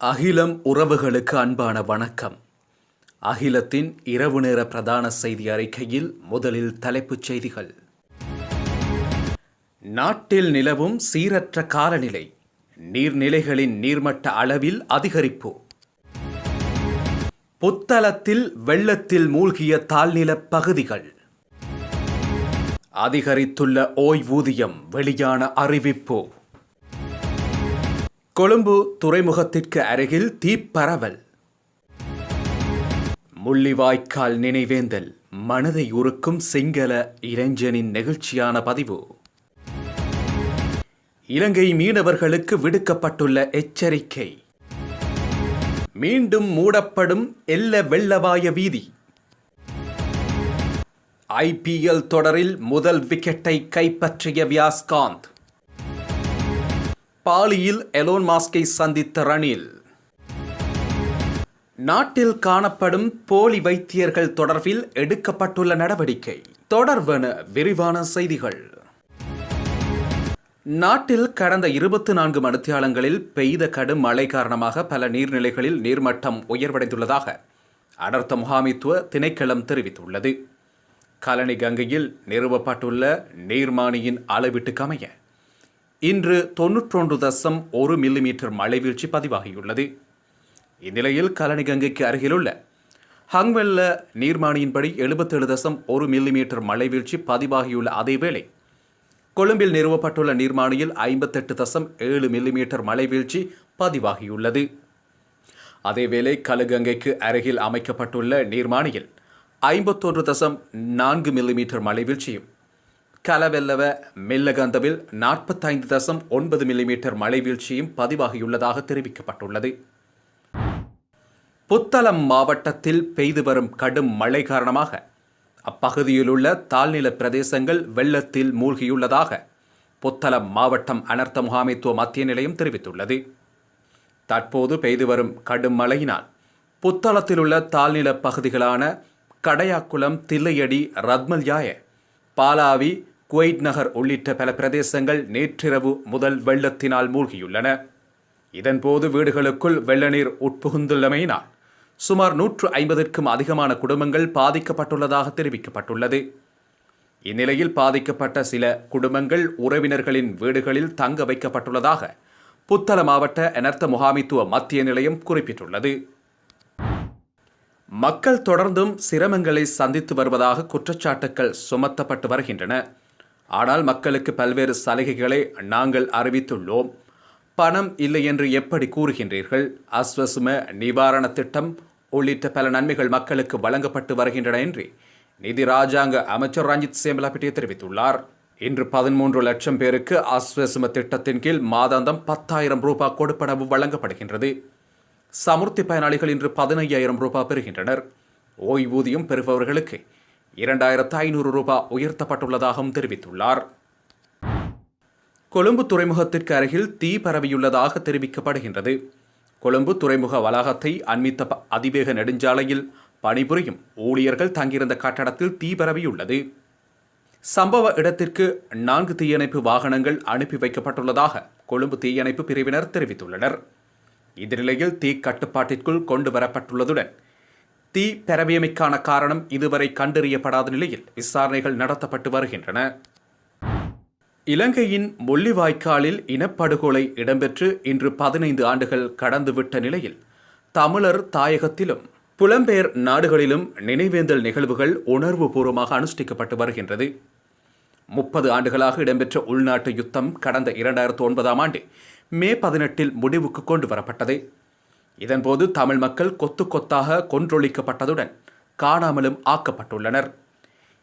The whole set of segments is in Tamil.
அகிலம் உறவுகளுக்கு அன்பான வணக்கம். அகிலத்தின் இரவு நேர பிரதான செய்தி அறிக்கையில் முதலில் தலைப்புச் செய்திகள். நாட்டில் நிலவும் சீரற்ற காலநிலை நீர்நிலைகளின் நீர்மட்ட அளவில் அதிகரிப்பு. புத்தளத்தில் வெள்ளத்தில் மூழ்கிய தாழ்நில பகுதிகள். அதிகரித்துள்ள ஓய்வூதியம் வெளியான அறிவிப்பு. கொழும்பு துறைமுகத்திற்கு அருகில் தீப்பரவல். முள்ளிவாய்க்கால் நினைவேந்தல் மனதை உருக்கும் சிங்கள இளைஞனின் நெகிழ்ச்சியான பதிவு. இலங்கை மீனவர்களுக்கு விடுக்கப்பட்டுள்ள எச்சரிக்கை. மீண்டும் மூடப்படும் எல்ல வெள்ளவாய வீதி. ஐபிஎல் தொடரில் முதல் விக்கெட்டை கைப்பற்றிய வியாஸ்காந்த். பாலியில் எலோன் மாஸ்கை சந்தித்த ரணில். நாட்டில் காணப்படும் போலி வைத்தியர்கள் தொடர்பில் எடுக்கப்பட்டுள்ள நடவடிக்கை. தொடர்வன விரிவான செய்திகள். நாட்டில் கடந்த இருபத்தி நான்கு மணித்தியாலங்களில் பெய்த கடும் மழை காரணமாக பல நீர்நிலைகளில் நீர்மட்டம் உயர்வடைந்துள்ளதாக அடர்த்த முகாமித்துவ திணைக்களம் தெரிவித்துள்ளது. கலனி கங்கையில் நிறுவப்பட்டுள்ள நீர்மானியின் அளவீட்டுக்கமைய இன்று தொன்னூற்றொன்று தசம் ஒரு மில்லிமீட்டர் மழை வீழ்ச்சி பதிவாகியுள்ளது. இந்நிலையில் கலனி கங்கைக்கு அருகிலுள்ள ஹங்வெல்ல நீர்மானியின்படி எழுபத்தேழு தசம் ஒரு மில்லிமீட்டர் மழை வீழ்ச்சி பதிவாகியுள்ள அதேவேளை கொழும்பில் நிறுவப்பட்டுள்ள நீர்மானியில் ஐம்பத்தெட்டு தசம் ஏழு மில்லிமீட்டர் மழை வீழ்ச்சி பதிவாகியுள்ளது. அதேவேளை கலுகங்கைக்கு அருகில் அமைக்கப்பட்டுள்ள நீர்மானியில் ஐம்பத்தொன்று தசம் நான்கு மில்லிமீட்டர் மழை வீழ்ச்சியும் கலவெல்லவ மெல்லகந்தவில் நாற்பத்தைந்து தசம் ஒன்பது மில்லிமீட்டர் மழை வீழ்ச்சியும் பதிவாகியுள்ளதாக தெரிவிக்கப்பட்டுள்ளது. புத்தளம் மாவட்டத்தில் பெய்து வரும் கடும் மழை காரணமாக அப்பகுதியிலுள்ள தாழ்நில பிரதேசங்கள் வெள்ளத்தில் மூழ்கியுள்ளதாக புத்தளம் மாவட்டம் அனர்த்த முகாமைத்துவ மத்திய நிலையம் தெரிவித்துள்ளது. தற்போது பெய்து வரும் கடும் மழையினால் புத்தளத்தில் உள்ள தாழ்நில பகுதிகளான கடையாக்குளம் தில்லையடி ரத்மல்யாய பாலாவி குவைட் நகர் உள்ளிட்ட பல பிரதேசங்கள் நேற்றிரவு முதல் வெள்ளத்தினால் மூழ்கியுள்ளன. இதன்போது வீடுகளுக்குள் வெள்ள நீர் உட்புகுந்துள்ளமையினால் சுமார் நூற்று ஐம்பதற்கும் அதிகமான குடும்பங்கள் பாதிக்கப்பட்டுள்ளதாக தெரிவிக்கப்பட்டுள்ளது. இந்நிலையில் பாதிக்கப்பட்ட சில குடும்பங்கள் உறவினர்களின் வீடுகளில் தங்க வைக்கப்பட்டுள்ளதாக புத்தள மாவட்ட அனர்த்த முகாமித்துவ மத்திய நிலையம் குறிப்பிட்டுள்ளது. மக்கள் தொடர்ந்தும் சிரமங்களை சந்தித்து வருவதாக குற்றச்சாட்டுக்கள் சுமத்தப்பட்டு வருகின்றன. ஆனால் மக்களுக்கு பல்வேறு சலுகைகளை நாங்கள் அறிவித்துள்ளோம். பணம் இல்லை என்று எப்படி கூறுகின்றீர்கள்? அஸ்வசும நிவாரண திட்டம் உள்ளிட்ட பல நன்மைகள் மக்களுக்கு வழங்கப்பட்டு வருகின்றன என்று நிதி ராஜாங்க அமைச்சர் ரஞ்சித் சேமலாபிட்டே தெரிவித்துள்ளார். இன்று பதிமூன்று லட்சம் பேருக்கு அஸ்வசும திட்டத்தின் கீழ் மாதாந்தம் பத்தாயிரம் ரூபாய் கொடுப்பனவு வழங்கப்படுகின்றது. சமுர்த்தி பயனாளிகள் இன்று பதினையாயிரம் ரூபாய் பெறுகின்றனர். ஓய்வூதியம் பெறுபவர்களுக்கு இரண்டாயிரத்து ஐநூறு ரூபாய் உயர்த்தப்பட்டுள்ளதாகவும் தெரிவித்துள்ளார். கொழும்பு துறைமுகத்திற்கு அருகில் தீ பரவியுள்ளதாக தெரிவிக்கப்படுகின்றது. கொழும்பு துறைமுக வளாகத்தை அண்மித்த அதிவேக நெடுஞ்சாலையில் பணிபுரியும் ஊழியர்கள் தங்கியிருந்த கட்டடத்தில் தீ பரவியுள்ளது. சம்பவ இடத்திற்கு நான்கு தீயணைப்பு வாகனங்கள் அனுப்பி வைக்கப்பட்டுள்ளதாக கொழும்பு தீயணைப்பு பிரிவினர் தெரிவித்துள்ளனர். இந்த தீ கட்டுப்பாட்டிற்குள் கொண்டு வரப்பட்டுள்ளதுடன் தீ பரவியமைக்கான காரணம் இதுவரை கண்டறியப்படாத நிலையில் விசாரணைகள் நடத்தப்பட்டு வருகின்றன. இலங்கையின் முள்ளிவாய்க்காலில் இனப்படுகொலை இடம்பெற்று இன்று பதினைந்து ஆண்டுகள் கடந்துவிட்ட நிலையில் தமிழர் தாயகத்திலும் புலம்பெயர் நாடுகளிலும் நினைவேந்தல் நிகழ்வுகள் உணர்வுபூர்வமாக அனுஷ்டிக்கப்பட்டு வருகின்றது. முப்பது ஆண்டுகளாக இடம்பெற்ற உள்நாட்டு யுத்தம் கடந்த இரண்டாயிரத்து ஒன்பதாம் ஆண்டு மே பதினெட்டில் முடிவுக்கு கொண்டு வரப்பட்டது. இதன்போது தமிழ் மக்கள் கொத்து கொத்தாக கொன்றொழிக்கப்பட்டதுடன் காணாமலும் ஆக்கப்பட்டுள்ளனர்.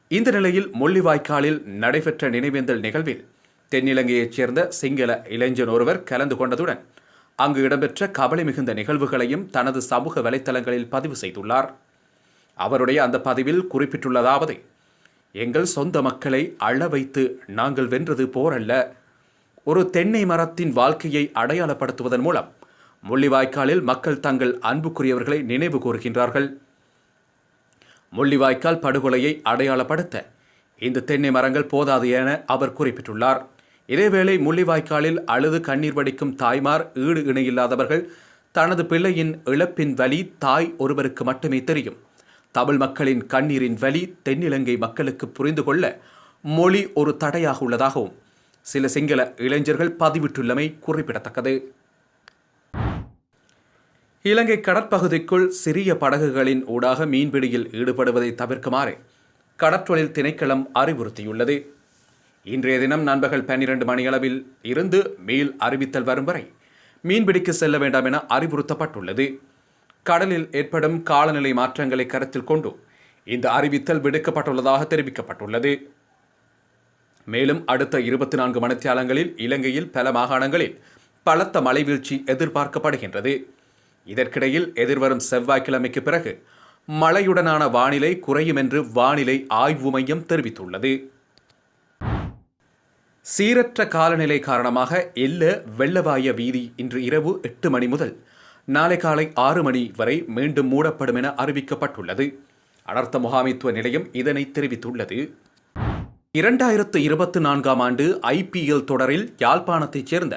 இந்த நிலையில் முள்ளிவாய்க்காலில் நடைபெற்ற நினைவேந்தல் நிகழ்வில் தென்னிலங்கையைச் சேர்ந்த சிங்கள இளைஞன் ஒருவர் கலந்து கொண்டதுடன் அங்கு இடம்பெற்ற கவலை மிகுந்த நிகழ்வுகளையும் தனது சமூக வலைத்தளங்களில் பதிவு செய்துள்ளார். அவருடைய அந்த பதிவில் குறிப்பிட்டுள்ளதாவது எங்கள் சொந்த மக்களை அழ வைத்து நாங்கள் வென்றது போரல்ல. ஒரு தென்னை மரத்தின் வாழ்க்கையை அடையாளப்படுத்துவதன் மூலம் முள்ளிவாய்க்காலில் மக்கள் தங்கள் அன்புக்குரியவர்களை நினைவு கூறுகின்றார்கள். முள்ளிவாய்க்கால் படுகொலையை அடையாளப்படுத்த இந்த தென்னை மரங்கள் போதாது என அவர் குறிப்பிட்டுள்ளார். இதேவேளை முள்ளிவாய்க்காலில் அழுது கண்ணீர் வடிக்கும் தாய்மார் ஈடு இணையில்லாதவர்கள் தனது பிள்ளையின் இழப்பின் வலி தாய் ஒருவருக்கு மட்டுமே தெரியும். தமிழ் மக்களின் கண்ணீரின் வலி தென்னிலங்கை மக்களுக்கு புரிந்து கொள்ள மொழி ஒரு தடையாக உள்ளதாகவும் சில சிங்கள இளைஞர்கள் பதிவிட்டுள்ளமை குறிப்பிடத்தக்கது. இலங்கை கடற்பகுதிக்குள் சிறிய படகுகளின் ஊடாக மீன்பிடியில் ஈடுபடுவதை தவிர்க்குமாறு கடற்றொழில் திணைக்களம் அறிவுறுத்தியுள்ளது. இன்றைய தினம் நண்பகல் பன்னிரண்டு மணியளவில் இருந்து மீள் அறிவித்தல் வரும் வரை மீன்பிடிக்கு செல்ல வேண்டாம் என அறிவுறுத்தப்பட்டுள்ளது. கடலில் ஏற்படும் காலநிலை மாற்றங்களை கருத்தில் கொண்டு இந்த அறிவித்தல் விடுக்கப்பட்டுள்ளதாக தெரிவிக்கப்பட்டுள்ளது. மேலும் அடுத்த இருபத்தி நான்கு மணித்தியாலங்களில் இலங்கையில் பல மாகாணங்களில் பலத்த மழை வீழ்ச்சி எதிர்பார்க்கப்படுகின்றது. இதற்கிடையில் எதிர்வரும் செவ்வாய்க்கிழமைக்கு பிறகு மழையுடனான வானிலை குறையும் என்று வானிலை ஆய்வு மையம் தெரிவித்துள்ளது. சீரற்ற காலநிலை காரணமாக எல்ல வெள்ளவாய வீதி இன்று இரவு எட்டு மணி முதல் நாளை காலை ஆறு மணி வரை மீண்டும் மூடப்படும் என அறிவிக்கப்பட்டுள்ளது. அனர்த்த முகாமைத்துவ நிலையம் இதனை தெரிவித்துள்ளது. இரண்டாயிரத்து இருபத்தி நான்காம் ஆண்டு ஐபிஎல் தொடரில் யாழ்ப்பாணத்தைச் சேர்ந்த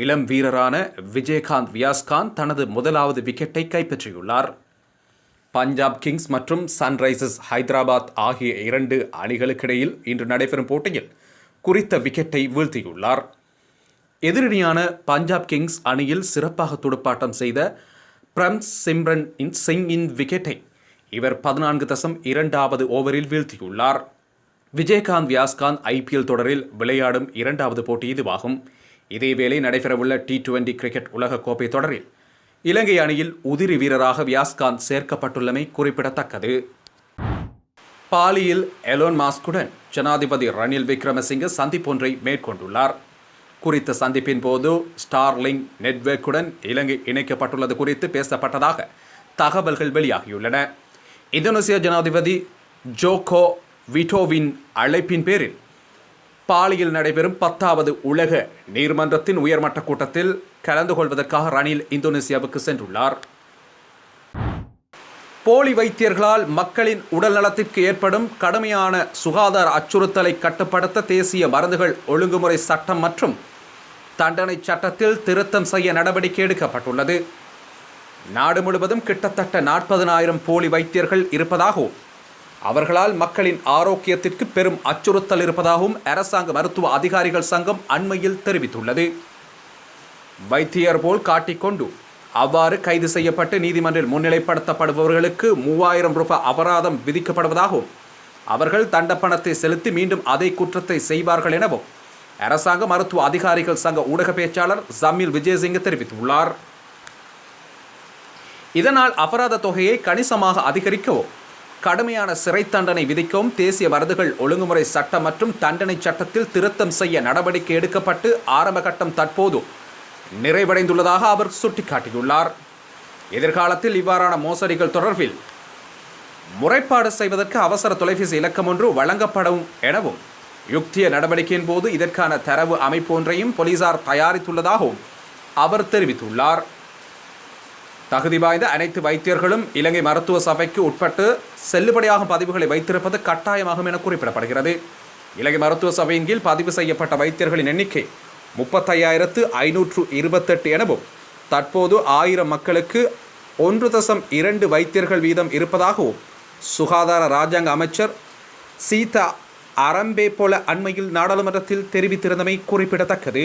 இளம் வீரரான விஜயகாந்த் வியாஸ்காந்த் தனது முதலாவது விக்கெட்டை கைப்பற்றியுள்ளார். பஞ்சாப் கிங்ஸ் மற்றும் சன்ரைசர்ஸ் ஹைதராபாத் ஆகிய இரண்டு அணிகளுக்கிடையில் இன்று நடைபெறும் போட்டியில் குறித்த விக்கெட்டை வீழ்த்தியுள்ளார். எதிரணியான பஞ்சாப் கிங்ஸ் அணியில் சிறப்பாக துடுப்பாட்டம் செய்த பிரம் சிம்ரன் சிங்கின் விக்கெட்டை இவர் பதினான்கு தசம் இரண்டாவது ஓவரில் வீழ்த்தியுள்ளார். விஜயகாந்த் வியாஸ்காந்த் ஐபிஎல் தொடரில் விளையாடும் இரண்டாவது போட்டி இதுவாகும். இதேவேளை நடைபெறவுள்ள டி டுவெண்டி கிரிக்கெட் உலகக்கோப்பை தொடரில் இலங்கை அணியில் உதிரி வீரராக வியாஸ்காந்த் சேர்க்கப்பட்டுள்ளமை குறிப்பிடத்தக்கது. பாலியில் எலோன் மாஸ்குடன் ஜனாதிபதி ரணில் விக்ரமசிங்க சந்திப்பொன்றை மேற்கொண்டுள்ளார். குறித்த சந்திப்பின் போது ஸ்டார்லிங் நெட்வொர்க்குடன் இலங்கை இணைக்கப்பட்டுள்ளது குறித்து பேசப்பட்டதாக தகவல்கள் வெளியாகியுள்ளன. இந்தோனேசிய ஜனாதிபதி ஜோகோ விட்டோவின் அழைப்பின் பேரில் பாலியில் நடைபெறும் பத்தாவது உலக நீர்மன்றத்தின் உயர்மட்ட கூட்டத்தில் கலந்து கொள்வதற்காக ரணில் இந்தோனேசியாவுக்கு சென்றுள்ளார். போலி வைத்தியர்களால் மக்களின் உடல் நலத்திற்கு ஏற்படும் கடுமையான சுகாதார அச்சுறுத்தலை கட்டுப்படுத்த தேசிய மருந்துகள் ஒழுங்குமுறை சட்டம் மற்றும் தண்டனை சட்டத்தில் திருத்தம் செய்ய நடவடிக்கை எடுக்கப்பட்டுள்ளது. நாடு முழுவதும் கிட்டத்தட்ட நாற்பதனாயிரம் போலி வைத்தியர்கள் இருப்பதாகவும் அவர்களால் மக்களின் ஆரோக்கியத்திற்கு பெரும் அச்சுறுத்தல் இருப்பதாகவும் அரசாங்க மருத்துவ அதிகாரிகள் சங்கம் அண்மையில் தெரிவித்துள்ளது. வைத்தியர் போல் காட்டிக்கொண்டு அவ்வாறு கைது செய்யப்பட்டு நீதிமன்றில் முன்னிலைப்படுத்தப்படுபவர்களுக்கு மூவாயிரம் ரூபாய் அபராதம் விதிக்கப்படுவதாகவும் அவர்கள் தண்டப்பணத்தை செலுத்தி மீண்டும் அதே குற்றத்தை செய்வார்கள் எனவும் அரசாங்க மருத்துவ அதிகாரிகள் சங்க ஊடக பேச்சாளர் ஜமீல் விஜயசிங்க தெரிவித்துள்ளார். இதனால் அபராத தொகையை கணிசமாக அதிகரிக்கவும் கடுமையான சிறை தண்டனை விதிக்கவும் தேசிய மருந்துகள் ஒழுங்குமுறை சட்டம் மற்றும் தண்டனை சட்டத்தில் திருத்தம் செய்ய நடவடிக்கை எடுக்கப்பட்டு ஆரம்ப கட்டம் தற்போது நிறைவடைந்துள்ளதாக அவர் சுட்டிக்காட்டியுள்ளார். எதிர்காலத்தில் இவ்வாறான மோசடிகள் தொடர்பில் முறைப்பாடு செய்வதற்கு அவசர தொலைபேசி இலக்கம் ஒன்று வழங்கப்படும் எனவும் யுக்திய நடவடிக்கையின் போது இதற்கான தரவு அமைப்பு ஒன்றையும் போலீசார் தயாரித்துள்ளதாகவும் அவர் தெரிவித்துள்ளார். தகுதி வாய்ந்த அனைத்து வைத்தியர்களும் இலங்கை மருத்துவ சபைக்கு உட்பட்டு செல்லுபடியாகும் பதிவுகளை வைத்திருப்பது கட்டாயமாகும் என குறிப்பிடப்படுகிறது. இலங்கை மருத்துவ சபையின் கீழ் பதிவு செய்யப்பட்ட வைத்தியர்களின் எண்ணிக்கை முப்பத்தையாயிரத்து ஐநூற்று இருபத்தெட்டு எனவும் தற்போது ஆயிரம் மக்களுக்கு ஒன்று தசம் இரண்டு வைத்தியர்கள் வீதம் இருப்பதாகவும் சுகாதார ராஜாங்க அமைச்சர் சீதா அரம்பே போல அண்மையில் நாடாளுமன்றத்தில் தெரிவித்திருந்தமை குறிப்பிடத்தக்கது.